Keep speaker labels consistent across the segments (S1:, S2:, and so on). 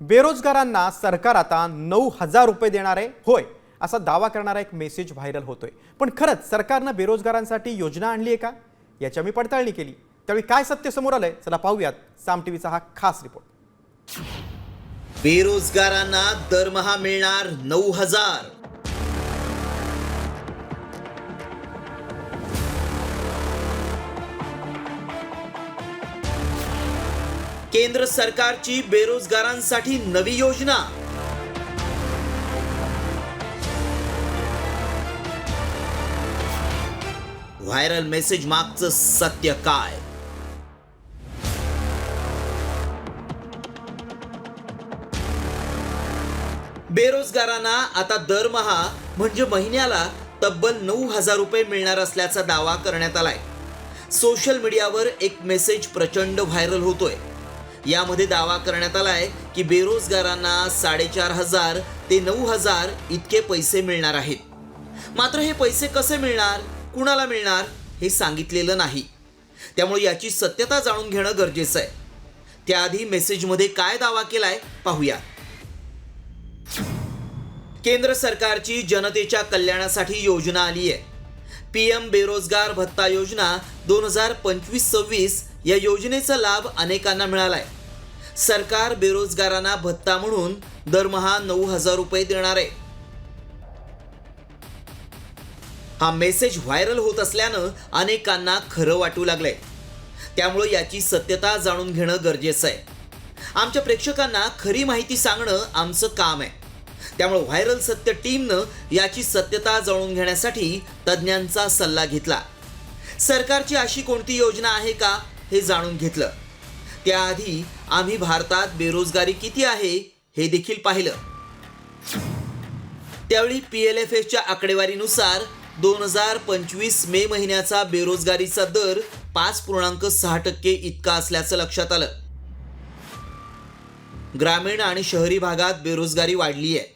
S1: बेरोजगारांना सरकार आता नऊ हजार रुपये देणार आहे. होय असा दावा करणारा एक मेसेज व्हायरल होतोय. पण खरंच सरकारनं बेरोजगारांसाठी योजना आणली आहे का? याची आम्ही पडताळणी केली. त्यावेळी काय सत्य समोर आलंय? चला पाहूयात. साम टीव्हीचा हा खास रिपोर्ट
S2: बेरोजगारांना दरमहा मिळणार नऊ हजार. केंद्र सरकारची बेरोजगारांसाठी नवी योजना. व्हायरल मेसेज मागचं सत्य काय? बेरोजगारांना आता दरमहा म्हणजे महिन्याला तब्बल नऊ हजार रुपये मिळणार असल्याचा दावा करण्यात आलाय. सोशल मीडियावर एक मेसेज प्रचंड व्हायरल होतोय. यामध्ये दावा करण्यात आलाय की बेरोजगारांना साडेचार हजार ते नऊ हजार इतके पैसे मिळणार आहेत. मात्र हे पैसे कसे मिळणार कुणाला मिळणार हे सांगितलेलं नाही. त्यामुळे याची सत्यता जाणून घेणं गरजेचं आहे. त्याआधी मेसेजमध्ये काय दावा केलाय पाहूया. केंद्र सरकारची जनतेच्या कल्याणासाठी योजना आली आहे पी एम बेरोजगार भत्ता योजना दोन हजार पंचवीस सव्वीस या योजनेचा लाभ अनेकांना मिळाला आहे सरकार बेरोजगारांना भत्ता म्हणून दरमहा नऊ हजार रुपये देणार आहे. हा मेसेज व्हायरल होत असल्यानं अनेकांना खरं वाटू लागलंय. त्यामुळं याची सत्यता जाणून घेणं गरजेचं आहे. आमच्या प्रेक्षकांना खरी माहिती सांगणं आमचं काम आहे. त्यामुळे व्हायरल सत्य टीमनं याची सत्यता जाणून घेण्यासाठी तज्ज्ञांचा सल्ला घेतला. सरकारची अशी कोणती योजना आहे का? हे जाणून घेतलं. त्याआधी आम्ही भारतात बेरोजगारी किती आहे हे देखील पाहिलं. त्यावेळी पी एल एफ एसच्या आकडेवारीनुसार दोन हजार पंचवीस मे महिन्याचा बेरोजगारीचा दर पाच पूर्णांक सहा टक्के इतका असल्याचं लक्षात आलं. ग्रामीण आणि शहरी भागात बेरोजगारी वाढली आहे.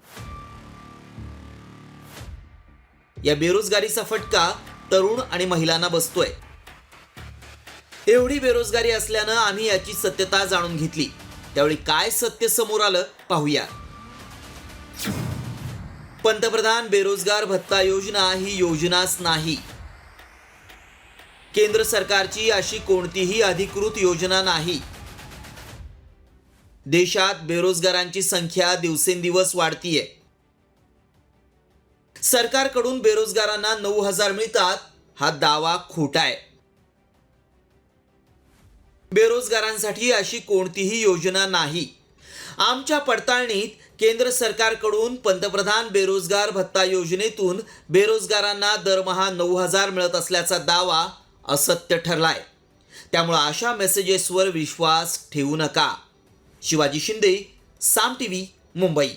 S2: या बेरोजगारीचा फटका तरुण आणि महिलांना बसतोय. एवढी बेरोजगारी असल्यानं आम्ही याची सत्यता जाणून घेतली. त्यावेळी काय सत्य समोर आलं पाहूया. पंतप्रधान बेरोजगार भत्ता योजना ही योजनाच नाही. केंद्र सरकारची अशी कोणतीही अधिकृत योजना नाही. देशात बेरोजगारांची संख्या दिवसेंदिवस वाढतीये. सरकारकडून बेरोजगारांना नऊ हजार मिळतात हा दावा खोटा आहे. बेरोजगारांसाठी अशी कोणतीही योजना नाही. आमच्या पडताळणीत केंद्र सरकारकडून पंतप्रधान बेरोजगार भत्ता योजनेतून बेरोजगारांना दरमहा नऊ हजार मिळत असल्याचा दावा असत्य ठरलाय. त्यामुळं अशा मेसेजेसवर विश्वास ठेवू नका. Shivaji Shinde Saam T V Mumbai.